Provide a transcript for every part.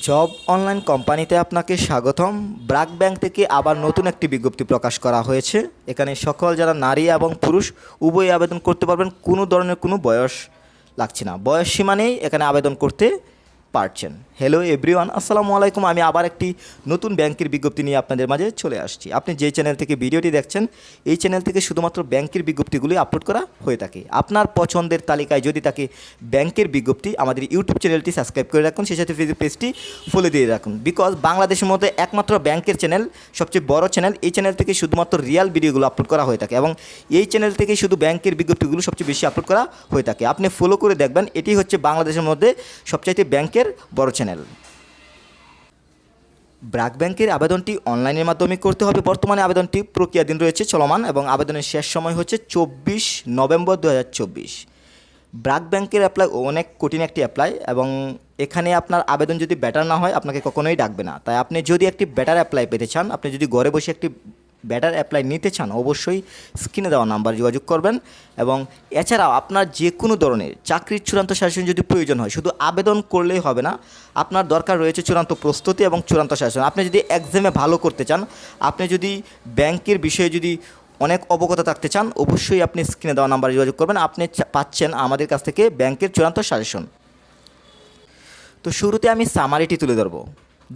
Job online কোম্পানিতে আপনাকে স্বাগতম। ব্রাক ব্যাংক থেকে আবার নতুন একটি বিজ্ঞপ্তি প্রকাশ করা হয়েছে। এখানে সকল যারা নারী এবং পুরুষ উভয়ই আবেদন করতে পারবেন। কোনো ধরনের কোনো বয়স লাগছে না। বয়স সীমা নেই। এখানে আবেদন করতে পারছেন। হ্যালো এভরিওয়ান আসসালামু আলাইকুম। আমি আবার একটি নতুন ব্যাংকের বিজ্ঞপ্তি নিয়ে আপনাদের মাঝে চলে আসছি। আপনি যে চ্যানেল থেকে ভিডিওটি দেখছেন, এই চ্যানেল থেকে শুধুমাত্র ব্যাংকের বিজ্ঞপ্তিগুলি আপলোড করা হয়ে থাকে। আপনার পছন্দের তালিকায় যদি থাকে ব্যাংকের বিজ্ঞপ্তি, আমাদের ইউটিউব চ্যানেলটি সাবস্ক্রাইব করে রাখুন, সেই সাথে ফেসবুক পেজটি ফলো দিয়ে রাখুন। বিকজ বাংলাদেশের মধ্যে একমাত্র ব্যাংকের চ্যানেল সবচেয়ে বড় চ্যানেল এই চ্যানেল থেকে শুধুমাত্র রিয়াল ভিডিওগুলো আপলোড করা হয়ে থাকে এবং এই চ্যানেল থেকে শুধু ব্যাংকের বিজ্ঞপ্তিগুলো সবচেয়ে বেশি আপলোড করা হয়ে থাকে। আপনি ফলো করে দেখবেন, এটি হচ্ছে বাংলাদেশের মধ্যে সবচাইতে ব্যাংকের বড় চ্যানেল। ব্রাক ব্যাংকের আবেদনটি অনলাইনের মাধ্যমে করতে হবে। বর্তমানে আবেদনটি প্রক্রিয়াধীন রয়েছে, চলমান এবং আবেদনের শেষ সময় হচ্ছে চব্বিশ নভেম্বর দু হাজার চব্বিশ। ব্রাক ব্যাংকের অ্যাপ্লাই অনেক কঠিন একটি অ্যাপ্লাই এবং এখানে আপনার আবেদন যদি ব্যাটার না হয়, আপনাকে কখনোই ডাকবে না। তাই আপনি যদি একটি ব্যাটার অ্যাপ্লাই পেতে চান, আপনি যদি ঘরে বসে একটি বেটার অ্যাপ্লাই নিতে চান, অবশ্যই স্ক্রিনে দেওয়া নাম্বার যোগাযোগ করবেন। এবং এছাড়াও আপনার যে কোনো ধরনের চাকরির চূড়ান্ত শাসন যদি প্রয়োজন হয়, শুধু আবেদন করলেই হবে না, আপনার দরকার রয়েছে চূড়ান্ত প্রস্তুতি এবং চূড়ান্ত শাসন আপনি যদি এক্সামে ভালো করতে চান, আপনি যদি ব্যাংকের বিষয়ে যদি অনেক অবগত থাকতে চান, অবশ্যই আপনি স্ক্রিনে দেওয়া নাম্বারে যোগাযোগ করবেন। আপনি পাচ্ছেন আমাদের কাছ থেকে ব্যাংকের চূড়ান্ত সাজেশন। তো শুরুতে আমি সামারিটি তুলে ধরবো।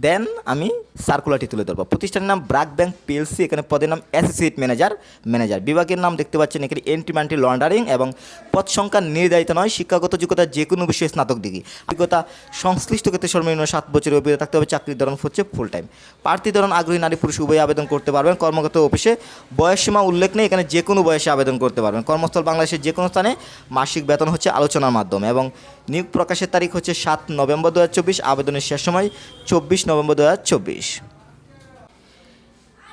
দেন আমি সার্কুলারটি তুলে ধরবো। প্রতিষ্ঠানের নাম ব্রাক ব্যাংক পিএলসি এখানে পদের নাম অ্যাসোসিয়েট ম্যানেজার ম্যানেজার বিভাগের নাম দেখতে পাচ্ছেন এখানে এন্টি মান্টি লন্ডারিং এবং পদ সংখ্যা নির্ধারিত নয়, শিক্ষাগত যোগ্যতা যে কোনো বিষয়ে স্নাতক ডিগ্রি। অভিজ্ঞতা সংশ্লিষ্ট ক্ষেত্রে সর্বনিম্ন সাত বছরের অভিজ্ঞতা থাকতে হবে, চাকরির ধরন হচ্ছে ফুল টাইম প্রার্থী ধরন, আগ্রহী নারী, পুরুষ, উভয় আবেদন করতে পারবেন। কর্মগত অফিসে বয়সসীমা উল্লেখ নেই, এখানে যে কোনো বয়সে আবেদন করতে পারবেন। কর্মস্থল বাংলাদেশের যে কোনো স্থানে মাসিক বেতন হচ্ছে আলোচনার মাধ্যমে এবং নিয়োগ প্রকাশের তারিখ হচ্ছে সাত নভেম্বর দু হাজার চব্বিশ, আবেদনের শেষ সময় চব্বিশ নভেম্বর দু হাজার চব্বিশ।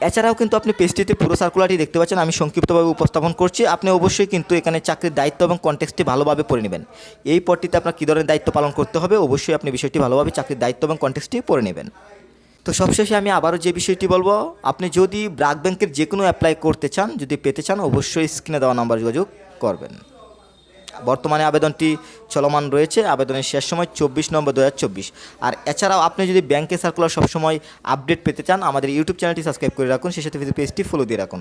এছাড়াও কিন্তু আপনি পেজটিতে পুরো সার্কুলারটি দেখতে পাচ্ছেন, আমি সংক্ষিপ্তভাবে উপস্থাপন করছি। আপনি অবশ্যই কিন্তু এখানে চাকরির দায়িত্ব এবং কনটেক্সটি ভালোভাবে পড়ে নেবেন। এই পদটিতে আপনার কী ধরনের দায়িত্ব পালন করতে হবে, অবশ্যই আপনি বিষয়টি ভালোভাবে চাকরির দায়িত্ব এবং কনটেক্সটি পড়ে নেবেন। তো সবশেষে আমি আবারও যে বিষয়টি বলব, আপনি যদি ব্রাক ব্যাংকের যে কোনো অ্যাপ্লাই করতে চান, যদি পেতে চান, অবশ্যই স্ক্রিনে দেওয়া নাম্বার যোগাযোগ করবেন। বর্তমানে আবেদনটি চলমান রয়েছে। আবেদনের শেষ সময় চব্বিশ নম্বর দু আর এছাড়াও আপনি যদি ব্যাংকে সার্কুলার সবসময় আপডেট পেতে চান, আমাদের ইউটিউব চ্যানেলটি সাবস্ক্রাইব করে রাখুন। সেই সাথে পেজটি ফলো দিয়ে রাখুন।